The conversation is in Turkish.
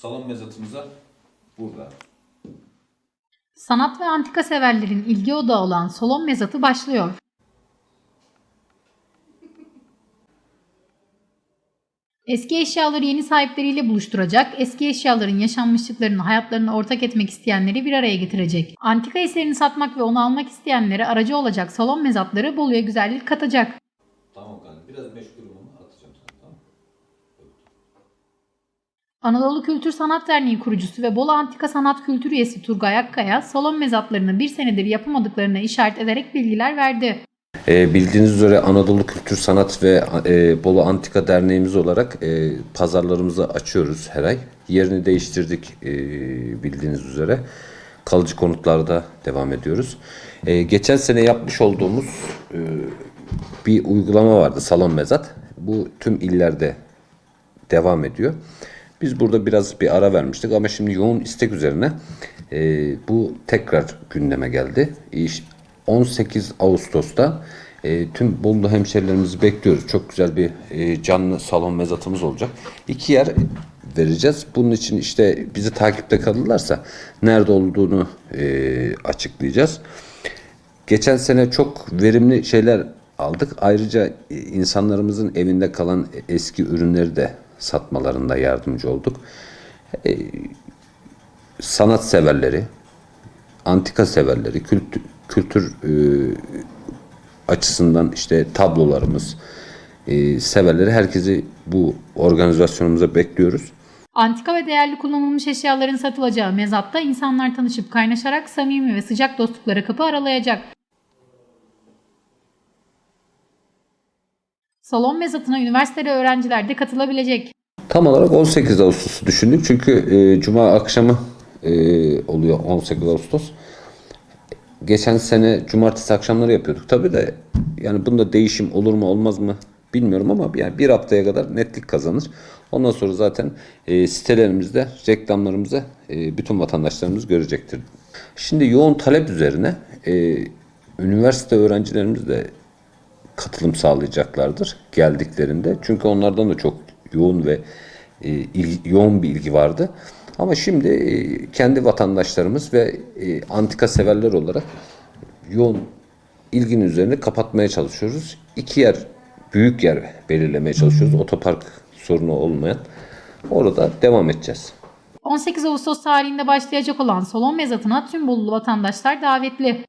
salon mezatımıza burada. Sanat ve antika severlerin ilgi odağı olan salon mezatı başlıyor. Eski eşyaları yeni sahipleriyle buluşturacak, eski eşyaların yaşanmışlıklarını hayatlarına ortak etmek isteyenleri bir araya getirecek. Antika eserini satmak ve onu almak isteyenlere aracı olacak salon mezatları Bolu'ya güzellik katacak. Anadolu Kültür Sanat Derneği kurucusu ve Bolu Antika Sanat Kültür üyesi Turgay Akkaya, salon mezatlarını bir senedir yapamadıklarına işaret ederek bilgiler verdi. E, bildiğiniz üzere Anadolu Kültür Sanat ve e, Bolu Antika Derneğimiz olarak e, pazarlarımızı açıyoruz her ay. Yerini değiştirdik e, bildiğiniz üzere. Kalıcı konutlarda devam ediyoruz. E, geçen sene yapmış olduğumuz e, bir uygulama vardı salon mezat. Bu tüm illerde devam ediyor. Biz burada biraz bir ara vermiştik ama şimdi yoğun istek üzerine e, bu tekrar gündeme geldi. İş- 18 Ağustos'ta e, tüm Bolu hemşerilerimizi bekliyoruz. Çok güzel bir e, canlı salon mezatımız olacak. İki yer vereceğiz. Bunun için işte bizi takipte kalırlarsa nerede olduğunu e, açıklayacağız. Geçen sene çok verimli şeyler aldık. Ayrıca e, insanlarımızın evinde kalan eski ürünleri de satmalarında yardımcı olduk. E, sanat severleri, antika severleri, kültür, kültür e, açısından işte tablolarımız, e, severleri herkesi bu organizasyonumuza bekliyoruz. Antika ve değerli kullanılmış eşyaların satılacağı mezatta insanlar tanışıp kaynaşarak samimi ve sıcak dostluklara kapı aralayacak. Salon mezatına üniversiteli öğrenciler de katılabilecek. Tam olarak 18 Ağustos'u düşündük çünkü e, Cuma akşamı e, oluyor 18 Ağustos. Geçen sene Cumartesi akşamları yapıyorduk. Tabii de yani bunda değişim olur mu olmaz mı bilmiyorum ama yani bir haftaya kadar netlik kazanır. Ondan sonra zaten e, sitelerimizde reklamlarımızı e, bütün vatandaşlarımız görecektir. Şimdi yoğun talep üzerine e, üniversite öğrencilerimiz de katılım sağlayacaklardır geldiklerinde. Çünkü onlardan da çok yoğun ve e, ilgi- yoğun bir ilgi vardı. Ama şimdi e, kendi vatandaşlarımız ve e, antika severler olarak yoğun ilginin üzerine kapatmaya çalışıyoruz. İki yer, büyük yer belirlemeye çalışıyoruz. Otopark sorunu olmayan. Orada devam edeceğiz. 18 Ağustos tarihinde başlayacak olan salon mezatına tüm Bolulu vatandaşlar davetli.